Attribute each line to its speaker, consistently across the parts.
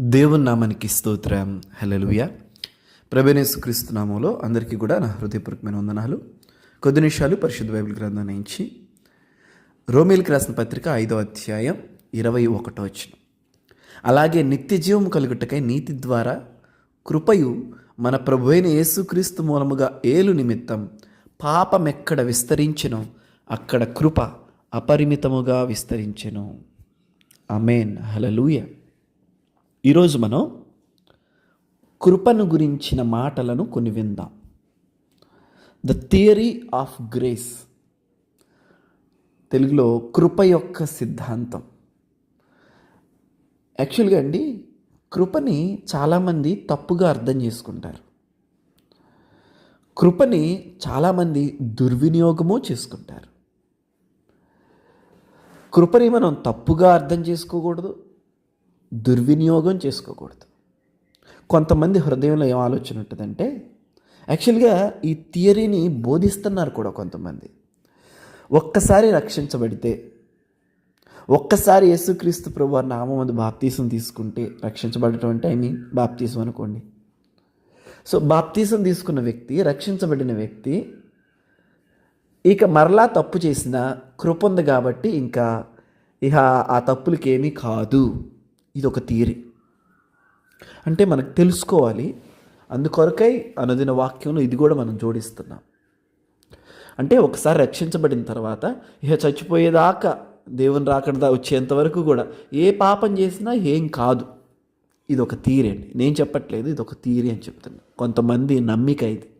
Speaker 1: దేవుని నామానికి స్తోత్రం. హలలుయ ప్రభేనేసు క్రీస్తు నామంలో అందరికీ కూడా నా హృదయపూర్వకమైన వందనాలు. కొద్ది నిమిషాలు పరిశుద్ధ బైబిల్ గ్రంథం నుంచి రోమిల్కి రాసిన పత్రిక ఐదో అధ్యాయం ఇరవై ఒకటో వచ్చిన అలాగే నిత్య జీవం కలుగుటకై నీతి ద్వారా కృపయు మన ప్రభు అయిన యేసుక్రీస్తు మూలముగా ఏలు నిమిత్తం పాపమెక్కడ విస్తరించెనో అక్కడ కృప అపరిమితముగా విస్తరించెను. అమేన్ హలలుయ ఈరోజు మనం కృపను గురించిన మాటలను కొన్ని విందాం. ద థియరీ ఆఫ్ గ్రేస్ తెలుగులో కృప యొక్క సిద్ధాంతం. యాక్చువల్గా అండి కృపని చాలామంది తప్పుగా అర్థం చేసుకుంటారు. కృపని చాలామంది దుర్వినియోగము చేసుకుంటారు. కృపని మనం తప్పుగా అర్థం చేసుకోకూడదు. దుర్వినియోగం చేసుకోకూడదు. కొంతమంది హృదయంలో ఏం ఆలోచన ఉంటుందంటే యాక్చువల్గా ఈ థియరీని బోధిస్తున్నారు కూడా కొంతమంది. ఒక్కసారి రక్షించబడితే ఒక్కసారి యేసుక్రీస్తు ప్రభు నామం అది బాప్తీసం తీసుకుంటే రక్షించబడటం అంటే ఐ మీన్ బాప్తీసం అనుకోండి. సో బాప్తీసం తీసుకున్న వ్యక్తి రక్షించబడిన వ్యక్తి ఇక మరలా తప్పు చేసిన కృప ఉంది కాబట్టి ఇంకా ఇక ఆ తప్పులకేమీ కాదు. ఇది ఒక థియరీ. అంటే మనకు తెలుసుకోవాలి. అందుకొరకై అనుదిన వాక్యంలో ఇది కూడా మనం జోడిస్తున్నాం. అంటే ఒకసారి రక్షించబడిన తర్వాత ఇక చచ్చిపోయేదాకా దేవుని రాకడా వచ్చేంత వరకు కూడా ఏ పాపం చేసినా ఏం కాదు. ఇది ఒక థీరీ అండి. నేను చెప్పట్లేదు ఇది ఒక థీరీ అని చెప్తున్నా. కొంతమంది నమ్మిక ఇది.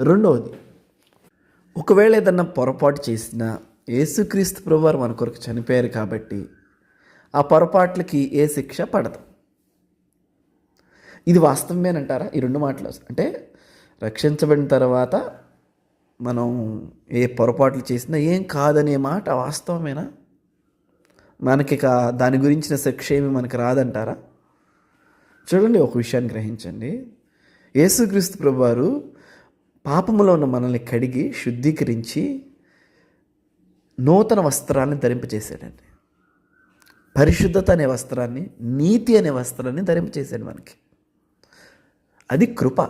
Speaker 1: రెండవది ఒకవేళ ఏదన్నా పొరపాటు చేసినా యేసుక్రీస్తు ప్రభువారు మన కొరకు చనిపోయారు కాబట్టి ఆ పొరపాట్లకి ఏ శిక్ష పడదు. ఇది వాస్తవమేనంటారా? ఈ రెండు మాటలు అంటే రక్షించబడిన తర్వాత మనం ఏ పొరపాట్లు చేసినా ఏం కాదనే మాట వాస్తవమేనా? మనకి దాని గురించిన శిక్ష ఏమి మనకి రాదంటారా? చూడండి ఒక విషయాన్ని గ్రహించండి. యేసుక్రీస్తు ప్రభువారు పాపములో ఉన్న మనల్ని కడిగి శుద్ధీకరించి నూతన వస్త్రాలను ధరింపజేశాడండి. పరిశుద్ధత అనే వస్త్రాన్ని నీతి అనే వస్త్రాన్ని ధరింపచేశాడు మనకి. అది కృప.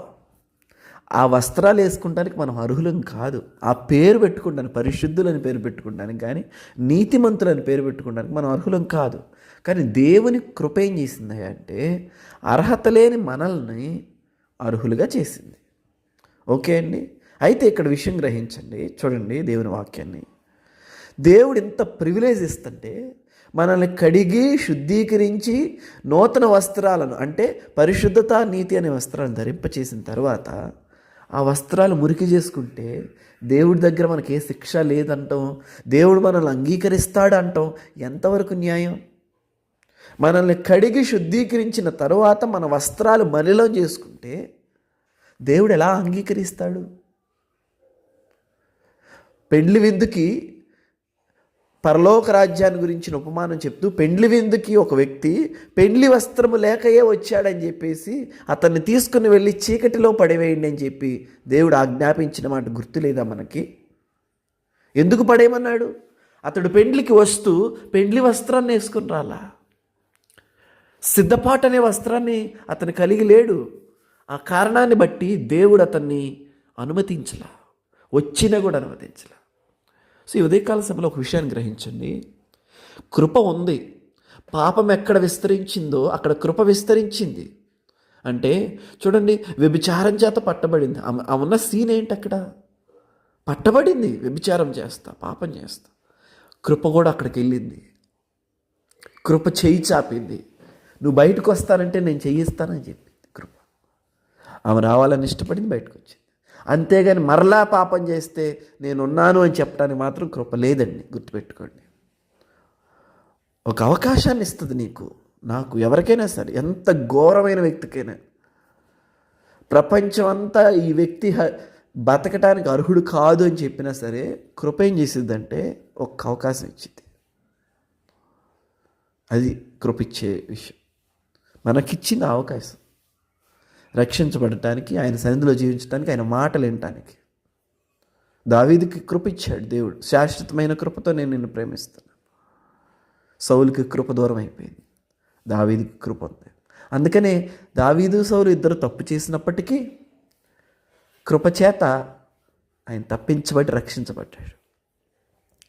Speaker 1: ఆ వస్త్రాలు వేసుకుంటానికి మనం అర్హులం కాదు. ఆ పేరు పెట్టుకుంటాను పరిశుద్ధులని పేరు పెట్టుకుంటానికి కానీ నీతిమంతులని పేరు పెట్టుకుంటానికి మనం అర్హులం కాదు. కానీ దేవుని కృప ఏం చేసింది అంటే అర్హత లేని మనల్ని అర్హులుగా చేసింది. ఓకే అండి? అయితే ఇక్కడ విషయం గ్రహించండి. చూడండి దేవుని వాక్యాన్ని. దేవుడు ఇంత ప్రివిలేజ్ ఇస్తుంటే మనల్ని కడిగి శుద్ధీకరించి నూతన వస్త్రాలను అంటే పరిశుద్ధత నీతి అనే వస్త్రాలను ధరింపచేసిన తర్వాత ఆ వస్త్రాలు మురికి చేసుకుంటే దేవుడి దగ్గర మనకి ఏ శిక్ష లేదంటాం దేవుడు మనల్ని అంగీకరిస్తాడు అంటాం ఎంతవరకు న్యాయం? మనల్ని కడిగి శుద్ధీకరించిన తర్వాత మన వస్త్రాలు మలిలం చేసుకుంటే దేవుడు ఎలా అంగీకరిస్తాడు? పెండ్లి విందుకి పరలోక రాజ్యాన్ని గురించిన ఉపమానం చెప్తూ పెండ్లి విందుకి ఒక వ్యక్తి పెండ్లి వస్త్రము లేకయే వచ్చాడని చెప్పేసి అతన్ని తీసుకుని వెళ్ళి చీకటిలో పడివేయండి అని చెప్పి దేవుడు ఆజ్ఞాపించిన మాట గుర్తులేదా మనకి? ఎందుకు పడేయమన్నాడు? అతడు పెండ్లికి వస్తూ పెండ్లి వస్త్రాన్ని వేసుకుని రాలా? సిద్ధపాటు అనే వస్త్రాన్ని అతను కలిగి లేడు. ఆ కారణాన్ని బట్టి దేవుడు అతన్ని అనుమతించలా. వచ్చినా కూడా అనుమతించలా. సో ఈ ఉదయకాల సమయంలో ఒక విషయాన్ని గ్రహించండి. కృప ఉంది. పాపం ఎక్కడ విస్తరించిందో అక్కడ కృప విస్తరించింది. అంటే చూడండి వ్యభిచారం చేత పట్టబడింది. ఆమె ఉన్న సీన్ ఏంటి అక్కడ? పట్టబడింది. వ్యభిచారం చేస్తా పాపం చేస్తా. కృప కూడా అక్కడికి వెళ్ళింది. కృప చేయి చాపింది. నువ్వు బయటకు వస్తానంటే నేను చేయిస్తానని చెప్పింది కృప. ఆమె రావాలని ఇష్టపడింది బయటకు వచ్చింది. అంతేగాని మరలా పాపం చేస్తే నేనున్నాను అని చెప్పడానికి మాత్రం కృప లేదండి. గుర్తుపెట్టుకోండి. ఒక అవకాశాన్ని ఇస్తుంది నీకు. నాకు ఎవరికైనా సరే ఎంత ఘోరమైన వ్యక్తికైనా. ప్రపంచం అంతా ఈ వ్యక్తి బతకటానికి అర్హుడు కాదు అని చెప్పినా సరే కృప ఏం చేసిద్దంటే ఒక్క అవకాశం ఇచ్చింది అది కృప ఇచ్చే విషయం. మనకిచ్చిన అవకాశం. రక్షించబడటానికి ఆయన సన్నిధిలో జీవించడానికి ఆయన మాటలు వినటానికి. దావీదికి కృప ఇచ్చాడు దేవుడు. శాశ్వతమైన కృపతో నేను నిన్ను ప్రేమిస్తాను సౌలుకి కృప దూరం అయిపోయింది. దావీదికి కృప ఉంది. అందుకనే దావీదు సౌలు ఇద్దరు తప్పు చేసినప్పటికీ కృపచేత ఆయన తప్పించబడి రక్షించబడ్డాడు.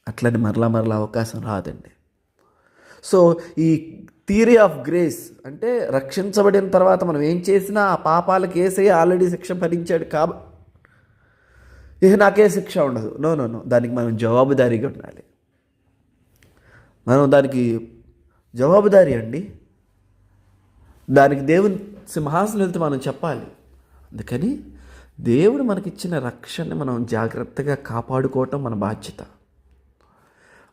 Speaker 1: అట్లని మరలా మరలా అవకాశం రాదండి. సో ఈ థియరీ ఆఫ్ గ్రేస్ అంటే రక్షించబడిన తర్వాత మనం ఏం చేసినా ఆ పాపాలకు వేసే ఆల్రెడీ శిక్ష భరించాడు కాబ ఇక నాకే శిక్ష ఉండదు. No no no. దానికి మనం జవాబుదారీగా ఉండాలి. మనం దానికి జవాబుదారీ అండి. దానికి దేవుని సింహాసనం వెళ్తే మనం చెప్పాలి. అందుకని దేవుడు మనకిచ్చిన రక్షణని మనం జాగ్రత్తగా కాపాడుకోవటం మన బాధ్యత.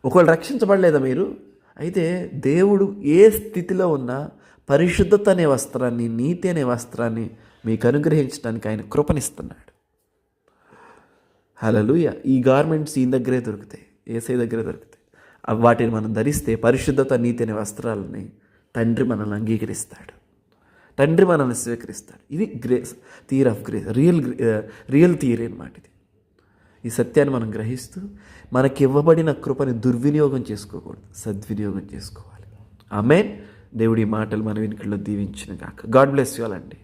Speaker 1: ఒకవేళ రక్షించబడలేదా మీరు? అయితే దేవుడు ఏ స్థితిలో ఉన్నా పరిశుద్ధత అనే వస్త్రాన్ని నీతి అనే వస్త్రాన్ని మీకు అనుగ్రహించడానికి ఆయన కృపనిస్తున్నాడు. హలలుయ ఈ గార్మెంట్స్ ఈ దగ్గరే దొరుకుతాయి ఏసై దగ్గరే దొరుకుతాయి. వాటిని మనం ధరిస్తే పరిశుద్ధత నీతి అనే వస్త్రాలని తండ్రి మనల్ని అంగీకరిస్తాడు. తండ్రి మనల్ని స్వీకరిస్తాడు. ఇది grace theory of grace real real theory అనమాట ఇది. ఈ సత్యాన్ని మనం గ్రహిస్తూ మనకి ఇవ్వబడిన కృపని దుర్వినియోగం చేసుకోకూడదు సద్వినియోగం చేసుకోవాలి. ఆమెన్. దేవుడి మాటలు మన వెనుకల్లో దీవించిన కాక గాడ్ బ్లెస్ యూ అండి.